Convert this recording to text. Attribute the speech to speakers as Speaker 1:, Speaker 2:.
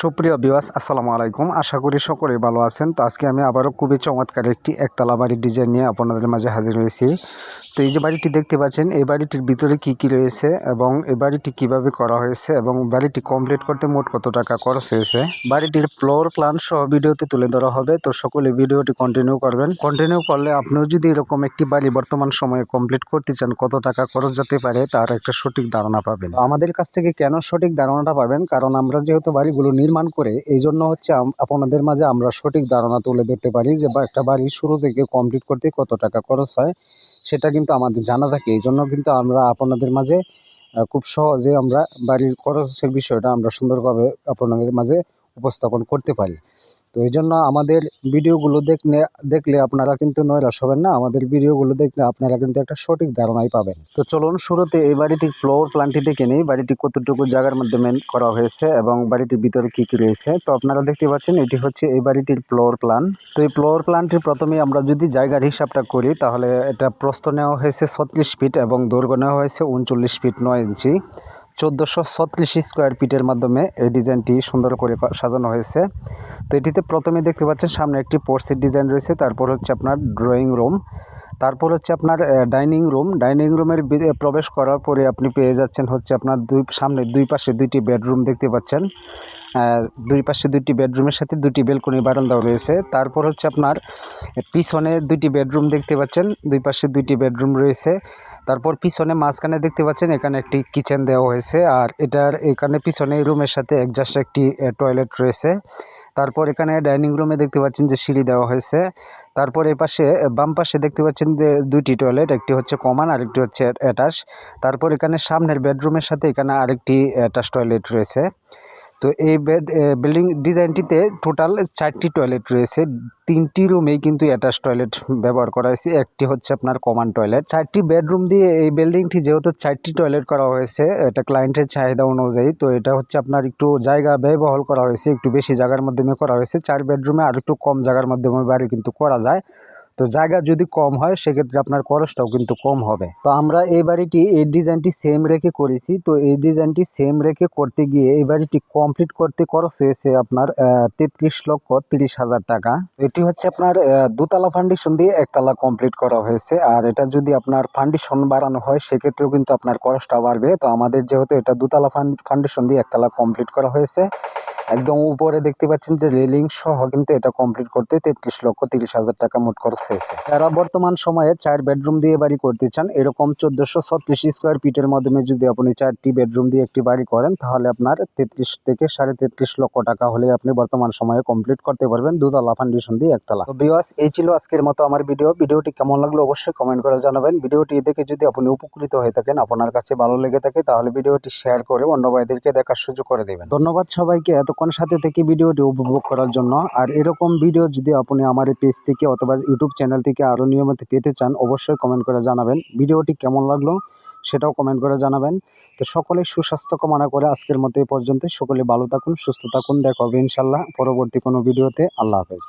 Speaker 1: সুপ্রিয় বিওয়াস আসসালামু আলাইকুম। আশা করি সকলেই ভালো আছেন। তো আজকে আমি আবারও খুবই চমৎকার একটি একতলা বাড়ির ডিজাইন নিয়ে আপনাদের মাঝে হাজির হয়েছি। তো এই যে বাড়িটি দেখতে পাচ্ছেন, এই বাড়িটির ভিতরে কি কি রয়েছে এবং এই বাড়িটি কীভাবে করা হয়েছে এবং বাড়িটি কমপ্লিট করতে মোট কত টাকা খরচ হয়েছে? বাড়িটির ফ্লোর প্ল্যান সহ ভিডিওতে তুলে ধরা হবে। তো সকলে ভিডিওটি কন্টিনিউ করবেন। কন্টিনিউ করলে আপনিও যদি এরকম একটি বাড়ি বর্তমান সময়ে কমপ্লিট করতে চান, কত টাকা খরচ যেতে পারে, তার একটা সঠিক ধারণা পাবেন। আমাদের কাছ থেকে কেন সঠিক ধারণাটা পাবেন? কারণ আমরা যেহেতু বাড়িগুলো নির্মাণ করে এই জন্য হচ্ছে আপনাদের মাঝে আমরা সঠিক ধারণা তুলে ধরতে পারি যে বা একটা বাড়ি শুরু থেকে কমপ্লিট করতে কত টাকা খরচ হয়, সেটা কিন্তু আমাদের জানা থাকে। এই জন্য কিন্তু আমরা আপনাদের মাঝে খুব সহজে আমরা বাড়ির খরচের বিষয়টা আমরা সুন্দরভাবে আপনাদের মাঝে উপস্থাপন করতে পারি। তো এই জন্য আমাদের ভিডিওগুলো দেখলে দেখলে আপনারা কিন্তু নৈরাশ হবেন না। আমাদের ভিডিওগুলো দেখলে আপনারা কিন্তু একটা সঠিক ধারণাই পাবেন। তো চলুন শুরুতে এই বাড়িটি ফ্লোর প্ল্যানটি দেখে নিই। বাড়িটি কতটুকু জায়গার মধ্যে মেন করা হয়েছে এবং বাড়িটির ভিতরে কী কী রয়েছে? তো আপনারা দেখতে পাচ্ছেন এটি হচ্ছে এই বাড়িটির ফ্লোর প্ল্যান তো এই ফ্লোর প্ল্যানটির প্রথমে আমরা যদি জায়গার হিসাবটা করি, তাহলে এটা প্রস্থ নেওয়া হয়েছে ছত্রিশ ফিট এবং দৈর্ঘ্য নেওয়া হয়েছে উনচল্লিশ ফিট নয় ইঞ্চি চোদ্দোশো ছত্রিশ স্কোয়ার ফিটের মাধ্যমে এই ডিজাইনটি সুন্দর করে সাজানো হয়েছে। তো এটিতে প্রথমে দেখতে পাচ্ছেন, সামনে একটি পোর্সের ডিজাইন রয়েছে, তারপর হচ্ছে আপনার ড্রয়িং রুম তারপর হচ্ছে আপনার ডাইনিং রুম ডাইনিং রুমের প্রবেশ করার পরে আপনি পেয়ে যাচ্ছেন হচ্ছে আপনার দুই, সামনে দুই পাশে দুইটি বেডরুম দেখতে পাচ্ছেন। দুই পাশে দুইটি বেডরুমের সাথে দুটি বেলকনি বারান্দাও রয়েছে, তারপর হচ্ছে আপনার পিছনে দুইটি বেডরুম দেখতে পাচ্ছেন, দুই পাশে দুইটি বেডরুম রয়েছে। তারপর পিছনে মাঝখানে দেখতে পাচ্ছেন এখানে একটি কিচেন দেওয়া হয়েছে। আর এটার এখানে পিছনে রুমের সাথে একজাস্ট একটি টয়লেট রয়েছে। তারপর এখানে ডাইনিং রুমে দেখতে পাচ্ছেন যে সিঁড়ি দেওয়া হয়েছে। তারপর এই পাশে বাম পাশে দেখতে পাচ্ছেন যে দুইটি টয়লেট একটি হচ্ছে কমান আর একটি হচ্ছে অ্যাটাচ তারপর এখানে সামনের বেডরুমের সাথে এখানে আরেকটি অ্যাটাচ টয়লেট রয়েছে। তো এই বেড বিল্ডিং ডিজাইনটিতে টোটাল চারটি টয়লেট রয়েছে। তিনটি রুমেই কিন্তু অ্যাটাচ টয়লেট ব্যবহার করা হয়েছে। একটি হচ্ছে আপনার কমান টয়লেট চারটি বেডরুম দিয়ে এই বিল্ডিংটি যেহেতু চারটি টয়লেট করা হয়েছে, এটা ক্লায়েন্টের চাহিদা অনুযায়ী, তো এটা হচ্ছে আপনার একটু জায়গা ব্যয়বহল করা হয়েছে, একটু বেশি জায়গার মাধ্যমে করা হয়েছে। চার বেডরুমে আর একটু কম জায়গার মাধ্যমে বাড়ি কিন্তু করা যায়। তো জায়গা যদি কম হয়, সেক্ষেত্রে আপনার খরচটাও কিন্তু কম হবে। তো আমরা এই বাড়িটি, এই ডিজাইনটি সেম রেখে করেছি। তো এই ডিজাইনটি সেম রেখে করতে গিয়ে এই বাড়িটি কমপ্লিট করতে খরচ হয়েছে আপনার তেত্রিশ লক্ষ তিরিশ হাজার টাকা। এটি হচ্ছে আপনার দুতলা ফাউন্ডেশন দিয়ে একতলা কমপ্লিট করা হয়েছে। আর এটা যদি আপনার ফাউন্ডেশন বাড়ানো হয়, সেক্ষেত্রেও কিন্তু আপনার খরচটা বাড়বে। তো আমাদের যেহেতু এটা দুতলা ফাউন্ডেশন দিয়ে একতলা কমপ্লিট করা হয়েছে, একদম উপরে দেখতে পাচ্ছেন যে রেলিং সহ কিন্তু এটা কমপ্লিট করতে তেত্রিশ লক্ষ তিরিশ হাজার টাকা মোট খরচ হয়েছে। যারা বর্তমান সময়ে চার বেডরুম দিয়ে বাড়ি করতে চান, এরকম চোদ্দশো ছত্রিশ স্কোয়ার ফিটের মাধ্যমে যদি আপনি চারটি বেডরুম দিয়ে একটি বাড়ি করেন, তাহলে আপনার তেত্রিশ থেকে সাড়ে তেত্রিশ লক্ষ টাকা হলে আপনি বর্তমান সময়ে কমপ্লিট করতে পারবেন দুতলা ফাউন্ডেশন দিয়ে একতলা। তো বিওয়াস এই ছিল আজকের মতো আমার ভিডিও ভিডিওটি কেমন লাগল অবশ্যই কমেন্ট করে জানাবেন। ভিডিওটি দেখে যদি আপনি উপকৃত হয়ে থাকেন, আপনার কাছে ভালো লেগে থাকে, তাহলে ভিডিওটি শেয়ার করে অন্য ভাইদেরকে দেখার সুযোগ করে দেবেন। ধন্যবাদ সবাইকে এতক্ষণ সাথে থেকে ভিডিওটি উপভোগ করার জন্য। আর এরকম ভিডিও যদি আপনি আমার পেজ থেকে অথবা ইউটিউব চ্যানেল থেকে আরও নিয়মিত পেতে চান, অবশ্যই কমেন্ট করে জানাবেন। ভিডিওটি কেমন লাগল সেটাও কমেন্ট করে জানাবেন। তো সকলে সুস্বাস্থ্য কামনা করে আজকের মতো এই পর্যন্ত সকলে ভালো থাকুন, সুস্থ থাকুন। দেখা হবে ইনশাল্লাহ পরবর্তী কোনো ভিডিওতে। আল্লাহ হাফেজ।